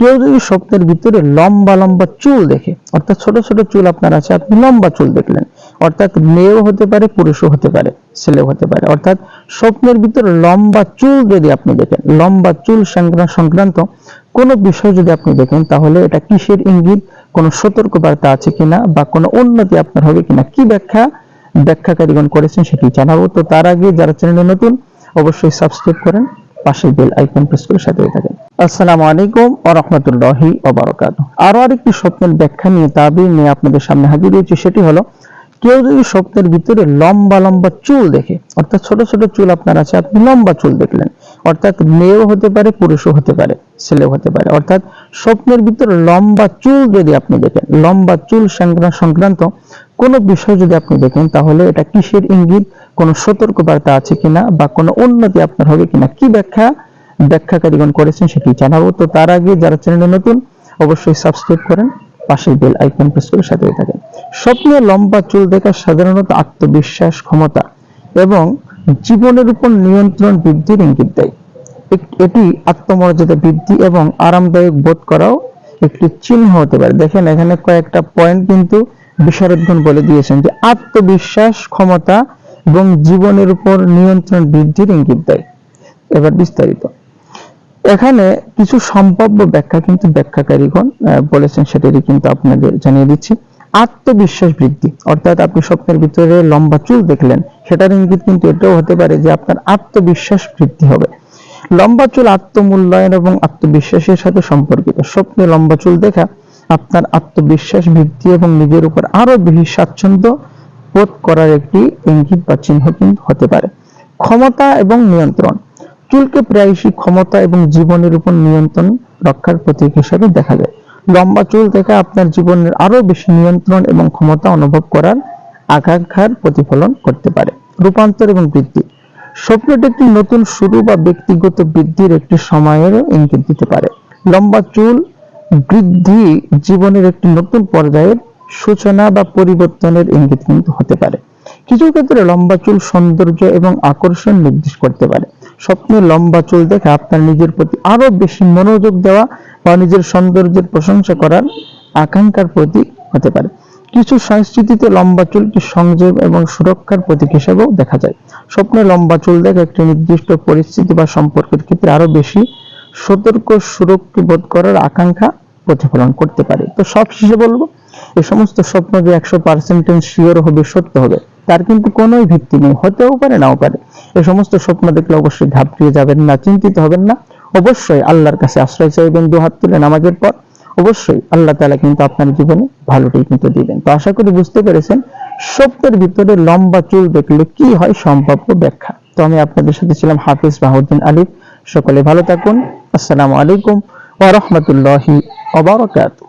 কেউ যদি স্বপ্নের ভিতরে লম্বা লম্বা চুল দেখে, অর্থাৎ ছোট ছোট চুল আপনার আছে, আপনি লম্বা চুল দেখলেন, অর্থাৎ মেয়েও হতে পারে, পুরুষও হতে পারে, ছেলেও হতে পারে, অর্থাৎ স্বপ্নের ভিতরে লম্বা চুল যদি আপনি দেখেন, লম্বা চুল সংক্রান্ত কোনো বিষয় যদি আপনি দেখেন, তাহলে এটা কিসের ইঙ্গিত? কোনো সতর্ক বার্তা আছে কিনা বা কোনো উন্নতি আপনার হবে কিনা? কি ব্যাখ্যা? ব্যাখ্যাকারীগণ করেছেন সেটি জানাব। তো তার আগে যারা চ্যানেলে নতুন, অবশ্যই সাবস্ক্রাইব করেন পাশে বেল আইকন প্রেস করে সাথে থাকেন। আসসালামু আলাইকুম ওয়া রাহমাতুল্লাহি ওয়া বারাকাতুহু আরও আরেকটি স্বপ্নের ব্যাখ্যা নিয়ে তাবির নিয়ে আপনাদের সামনে হাজির হয়েছে, সেটি হলো, কেউ যদি স্বপ্নের ভিতরে লম্বা লম্বা চুল দেখে, অর্থাৎ ছোট ছোট চুল আপনার আছে, আপনি লম্বা চুল দেখলেন, অর্থাৎ মেয়েও হতে পারে, পুরুষও হতে পারে, ছেলেও হতে পারে, অর্থাৎ স্বপ্নের ভিতরে লম্বা চুল যদি আপনি দেখেন, লম্বা চুল সংক্রা- সংক্রান্ত কোনো বিষয় যদি আপনি দেখেন, তাহলে এটা কিসের ইঙ্গিত, কোনো সতর্ক বার্তা আছে কিনা বা কোনো উন্নতি আপনার হবে কিনা, কি ব্যাখ্যা? ব্যাখ্যাকারীগণ করেছেন সেটি জানাব। তো তার আগে যারা চ্যানেলে নতুন, অবশ্যই সাবস্ক্রাইব করেন পাশে বেল আইকন প্রেস করে সাথে থাকেন। স্বপ্নে লম্বা চুল দেখা সাধারণত আত্মবিশ্বাস, ক্ষমতা এবং জীবনের উপর নিয়ন্ত্রণ বৃদ্ধির ইঙ্গিত দেয়। এটি আত্মমর্যাদা বৃদ্ধি এবং আরামদায়ক বোধ করাও একটি চিহ্ন হতে পারে। দেখেন, এখানে কয়েকটা পয়েন্ট কিন্তু বিশারদগণ বলে দিয়েছেন যে আত্মবিশ্বাস, ক্ষমতা এবং জীবনের উপর নিয়ন্ত্রণ বৃদ্ধির ইঙ্গিত দেয়। এবার বিস্তারিত। এখানে কিছু সম্ভাব্য ব্যাখ্যা কিন্তু ব্যাখ্যাকারীগণ বলেছেন, সেটারই কিন্তু আপনাদের জানিয়ে দিচ্ছি। আত্মবিশ্বাস বৃদ্ধি, অর্থাৎ আপনি স্বপ্নের ভিতরে লম্বা চুল দেখলেন, সেটার ইঙ্গিত কিন্তু এটাও হতে পারে যে আপনার আত্মবিশ্বাস বৃদ্ধি হবে। লম্বা চুল আত্মমূল্যায়ন এবং আত্মবিশ্বাসের সাথে সম্পর্কিত। স্বপ্নে লম্বা চুল দেখা আপনার আত্মবিশ্বাস বৃদ্ধি এবং নিজের উপর আরও বেশি স্বাচ্ছন্দ্য বোধ করার একটি ইঙ্গিত বা চিহ্ন কিন্তু হতে পারে। ক্ষমতা এবং নিয়ন্ত্রণ চুলকে প্রায়শই ক্ষমতা এবং জীবনের উপর নিয়ন্ত্রণ রক্ষার প্রতীক হিসেবে দেখা যায়। লম্বা চুল থেকে আপনার জীবনের আরও বেশি নিয়ন্ত্রণ এবং ক্ষমতা অনুভব করার আকাঙ্ক্ষার প্রতিফলন করতে পারে। রূপান্তর এবং বৃদ্ধি। স্বপ্নটি একটি নতুন শুরু বা ব্যক্তিগত বৃদ্ধির একটি সময়ের ইঙ্গিত দিতে পারে। লম্বা চুল বৃদ্ধি জীবনের একটি নতুন পর্যায়ের সূচনা বা পরিবর্তনের ইঙ্গিত কিন্তু হতে পারে। কিছু ক্ষেত্রে লম্বা চুল সৌন্দর্য এবং আকর্ষণ নির্দেশ করতে পারে। স্বপ্নে লম্বা চুল দেখে আপনার নিজের প্রতি আরও বেশি মনোযোগ দেওয়া বা নিজের সৌন্দর্যের প্রশংসা করার আকাঙ্ক্ষার প্রতীক হতে পারে। কিছু সংস্কৃতিতে লম্বা চুলকে সংযম এবং সুরক্ষার প্রতীক হিসেবেও দেখা যায়। স্বপ্নে লম্বা চুল দেখে একটি নির্দিষ্ট পরিস্থিতি বা সম্পর্কের ক্ষেত্রে আরও বেশি সতর্ক, সুরক্ষিত বোধ করার আকাঙ্ক্ষা প্রতিফলন করতে পারে। তো সব শেষে বলব এই সমস্ত স্বপ্ন যে একশো পার্সেন্টেজ শিওর হবে, সত্য হবে, তার কিন্তু কোনোই ভিত্তি নেই। হতেও পারে, নাও পারে। এই সমস্ত স্বপ্ন দেখলে অবশ্যই ঘাবড়িয়ে যাবেন না, চিন্তিত হবেন না। অবশ্যই আল্লাহর কাছে আশ্রয় চাইবেন দু হাত তুলে নামাজের পর। অবশ্যই আল্লাহ তাআলা কিন্তু আপনার জীবনে ভালোটাই কিন্তু দিবেন। তো আশা করি বুঝতে পেরেছেন, স্বপ্নের ভিতরে লম্বা চুল দেখলে কি হয় সম্ভাব্য ব্যাখ্যা। তো আমি আপনাদের সাথে ছিলাম হাফিজ বাহুদ্দিন আলিফ সকলে ভালো থাকুন। আসসালামু আলাইকুম ওয়া রাহমাতুল্লাহি ওয়া বারাকাতুহু।